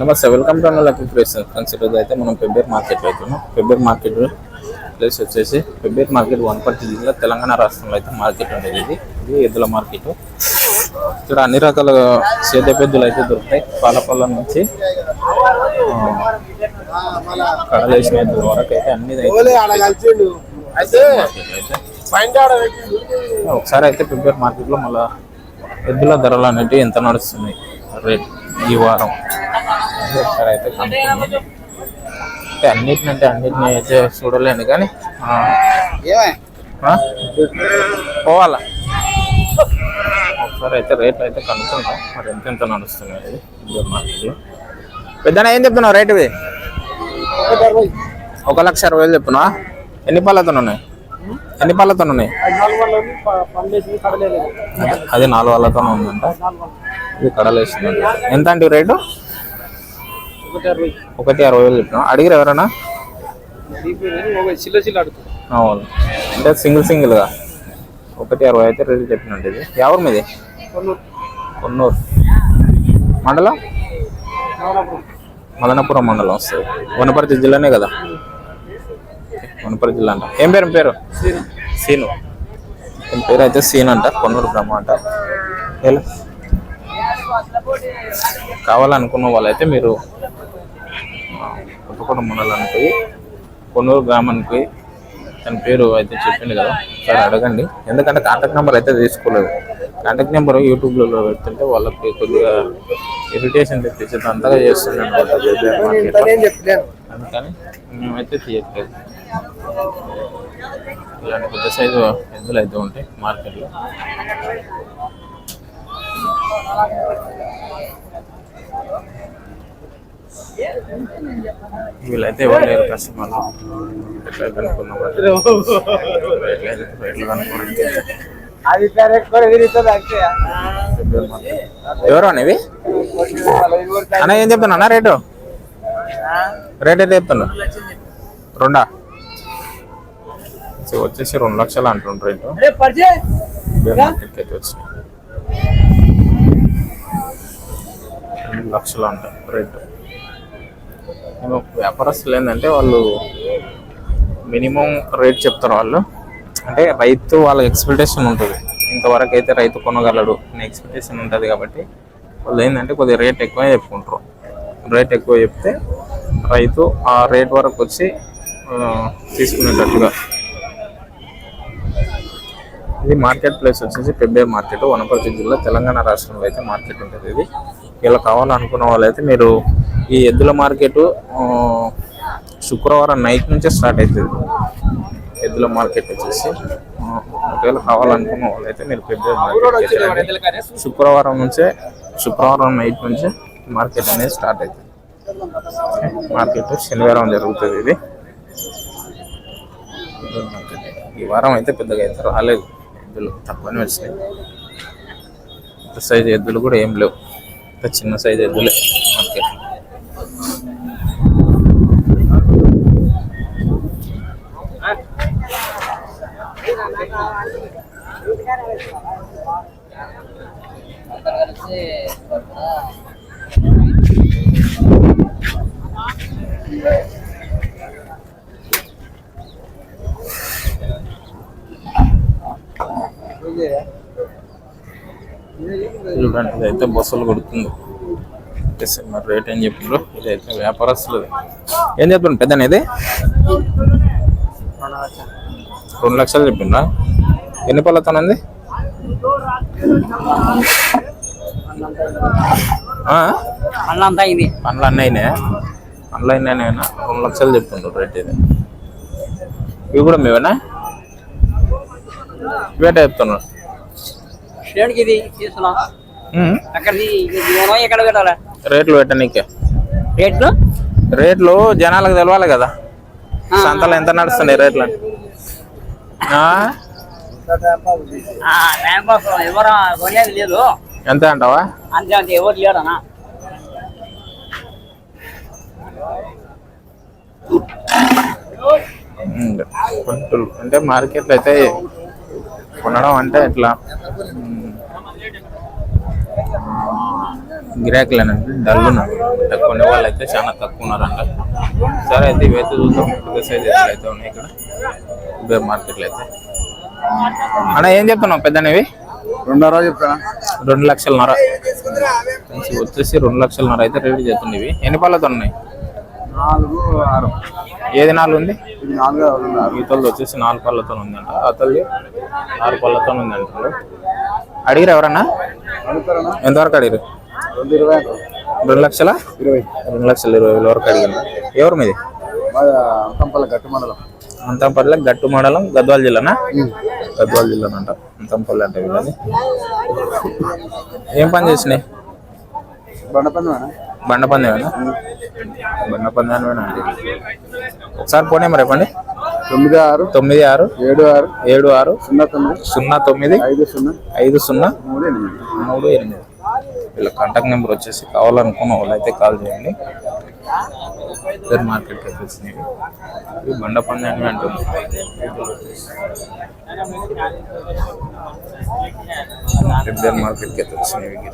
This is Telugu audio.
నమస్తే welcome to lucky place friends ఈరోజు అయితే మనం పెబ్బేర్ మార్కెట్లో అవుతున్నాం పెబ్బేర్ మార్కెట్ ప్లేస్ వచ్చేసి పెబ్బేర్ మార్కెట్ వనపర్తి జిల్లా తెలంగాణ రాష్ట్రంలో అయితే మార్కెట్ ఉండేది ఇది. ఇది ఎద్దుల మార్కెట్ ఇక్కడ అన్ని రకాల సేద పెద్దలు అయితే దొరుకుతాయి. పాలపల్ల నుంచి కడలేసిన ఎద్దుల వరకు అయితే అన్ని అయితే ఒకసారి అయితే ఫిబ్రవరి మార్కెట్లో మళ్ళా ఎద్దుల ధరలు అనేవి ఎంత నడుస్తున్నాయి? రేట్ ఈ వారం. ఒకసారి అయితే కనుక్కుందాం అంటే అన్నిటినంటే అన్నిటిని అయితే చూడలేను కానీ ఆ, ఆ? పోవాలా? ఒకసారి అయితే రేట్ అయితే కనుక్కుంటాం. మరి ఎంత ఎంత నడుస్తున్నాయి? మార్కెట్లో పెద్దనా ఏం చెప్తున్నావు రేట్ ఇది? ఒక లక్ష అరవై వేలు చెప్తున్నావా ఎన్ని పళ్ళతో ఉన్నాయి? ఎన్ని పళ్ళతో ఉన్నాయి? అదే- నాలుగు వాళ్ళతో ఉందంట. ఇది కడలేసింది ఎంత అంటే రేటు? ఒకటి అరవై. వేలు చెప్పిన? అడిగిరు ఎవరైనా? చిల్ల చిల్ల అడుగు. అవును. అంటే సింగిల్ సింగిల్గా. ఒకటి అరవై అయితే రేటు చెప్పినట్టు ఇది. ఎవరు మీది? కొన్నూరు. మండలం? మదనపురం మండలం వస్తుంది. వనపర్తి జిల్లానే కదా? వనపర్తి జిల్లా అంట. ఏం పేరు పేరు? సీను. పేరు అయితే సీన్ అంట. కొన్నూరు బ్రహ్మ అంట. కావాలనుకున్న వాళ్ళైతే మీరు కొత్తకోట మండలానికి కొనూరు కొన్నూరు గ్రామానికి తన పేరు అయితే చెప్పింది కదా. సరే అడగండి. ఎందుకంటే కాంటాక్ట్ నెంబర్ అయితే తీసుకోలేదు. కాంటాక్ట్ నెంబర్ యూట్యూబ్లో పెడుతుంటే వాళ్ళకి కొద్దిగా ఇరిటేషన్ తెప్పించేది అంతగా చేస్తుంది అనమాట అందుకని మేమైతే తీయట్లేదు. ఇలాంటి పెద్ద సైజు ఎద్దులు అయితే ఉంటాయి మార్కెట్లో వీళ్ళైతే ఎవరు లేరు కస్టమర్లు ఎట్లా కనుక్కున్నాం రేట్లు అంతే ఎవరు అనేవి అన్న ఏం చెప్తున్నా అన్న రేటు? రేట్ అయితే చెప్తున్నా రెండా? వచ్చేసి రెండు లక్షలు అంటుండ్రు రేటు. మార్కెట్కి వచ్చినాయి. రెండు లక్షలు అంట రేటు. వ్యాపారస్తులు ఏంటంటే వాళ్ళు మినిమం రేట్ చెప్తారు వాళ్ళు. అంటే రైతు వాళ్ళ ఎక్స్పెక్టేషన్ ఉంటుంది. ఇంతవరకు అయితే రైతు కొనగలడు అనే ఎక్స్పెక్టేషన్ ఉంటుంది కాబట్టి వాళ్ళు ఏంటంటే కొద్దిగా రేట్ ఎక్కువ చెప్పుకుంటారు. రేట్ ఎక్కువ చెప్తే రైతు ఆ రేట్ వరకు వచ్చి తీసుకునేటట్టుగా. ఇది మార్కెట్ ప్లేస్ వచ్చేసి పెబ్బే మార్కెట్. వనపర్తి జిల్లా తెలంగాణ రాష్ట్రంలో అయితే మార్కెట్ ఉంటుంది ఇది. ఇలా కావాలనుకున్న వాళ్ళైతే మీరు ఈ ఎద్దుల మార్కెట్ శుక్రవారం నైట్ నుంచే స్టార్ట్ అవుతుంది ఎద్దుల మార్కెట్ వచ్చేసి ఒకవేళ కావాలనుకున్న వాళ్ళైతే మీరు పెబ్బే మార్కెట్ శుక్రవారం నుంచే శుక్రవారం నైట్ నుంచే మార్కెట్ అనేది స్టార్ట్ అవుతుంది మార్కెట్ శనివారం జరుగుతుంది ఇది. ఈ వారం అయితే పెద్దగా అయితే రాలేదు. ఎద్దులు తక్కువనే వచ్చినాయి పెద్ద సైజు ఎద్దులు కూడా ఏం లేవు. చిన్న సైజు ఎద్దులే మార్కెట్ చూడండి ఇదైతే బస్సులు కొడుతుంది. మరి రేట్ ఏం చెప్పిండ్రు ఇదైతే వ్యాపారస్తులు ఏం చెప్తుండ్రు పెద్ద ఇది? రెండు లక్షలు చెప్పిండ్రా? ఎన్ని పళ్ళతో ఉంది ఆ? అన్నంతా ఇది పండ్లు అన్నీ అయినాయా? పండ్లు అయినాయనా? రెండు లక్షలు చెప్తుండ్రు రేట్ ఇది. ఇవి కూడా మేవేనా ఇవేట చెప్తున్నారు? ఎక్కడ పెట్టాలా? రేట్లు పెట్టనీకే. రేట్లు? రేట్లు జనాలకు తెలవాలి కదా. సంతలో ఎంత నడుస్తున్నాయి రేట్లు? ఎవరు కొనేది లేదు ఎంత అంటావా? అంతే అంతే ఎవరు లేరనా. కొంటులు. అంటే మార్కెట్లో అయితే కొనడం అంటే ఇట్లా ఉమ్, గిరాకీలు అనేది డల్ ఉన్నారు అంటే కొన్ని వాళ్ళు అయితే చాలా తక్కువ ఉన్నారంట. సరే అయితే ఇవైతే చూద్దాం. పెద్ద సైజ్ అయితే ఉన్నాయి ఇక్కడ? ఇవే మార్కెట్లో అయితే. అన్న ఏం చెప్తున్నావు పెద్దనివి? రెండున్నర చెప్తానా రెండు లక్షలన్నర. మంచి వచ్చేసి రెండు లక్షలన్నర అయితే రెడీ చేస్తుంది ఇవి. ఎన్ని పళ్ళతో ఉన్నాయి? నాలుగు ఆరు. ఏది నాలుగు ఉంది? ఇది నాలుగు ఈతలది వచ్చేసి నాలుగు పళ్ళతో ఉందంట. అతల్ది ఆరు పళ్ళతో ఉంది అంటారు అడిగిరు ఎవరన్నా? ఎంతవరకు అడిగిరు రెండు ఇరవై అంటారు. రెండు లక్షల? ఇరవై. రెండు లక్షల ఇరవై వేల వరకు అడిగాను ఎవరు మీది? కంపల గట్టి మండలం. అంతంపల్లి గట్టు మండలం గద్వాల జిల్లానా? గద్వాల జిల్లానంట. అంతంపల్లి అంటే వీళ్ళది. ఏం పని చేసినాయి? బండ పందేమేనా బండ పందేమేనా అండి ఒకసారి పోనీ మరి చెప్పండి. తొమ్మిది ఆరు తొమ్మిది ఆరు ఏడు ఆరు ఏడు ఆరు సున్నా తొమ్మిది సున్నా తొమ్మిది ఐదు సున్నా ఐదు సున్నా మూడు ఎనిమిది. మూడు ఎనిమిది. వీళ్ళ కాంటాక్ట్ నెంబర్ వచ్చేసి కావాలనుకున్న వాళ్ళు అయితే కాల్ చేయండి. ఇద్దరు మార్కెట్కి అయితే వచ్చినాయి ఇవి బండ పందాన్ని అంటుంది ఇద్దరు మార్కెట్కి అయితే వచ్చినాయి ఇవి